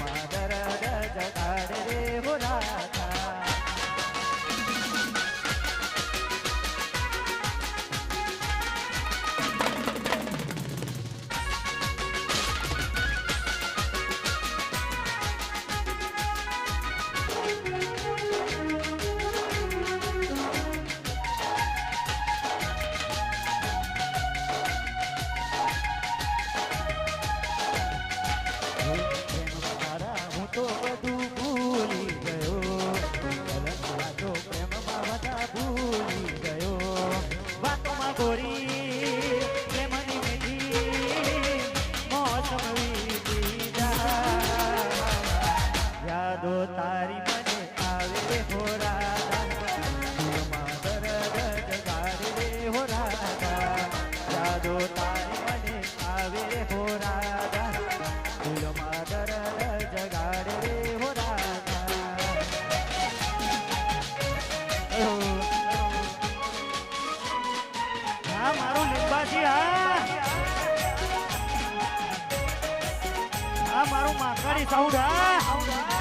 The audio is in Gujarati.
my કોરી પ્રેમની મીઠી મોસમવી દીધા યાદો તારી મને આવે હોરા યાદો તારી મને આવે હોરા મારું માકડી સાઉડ હા.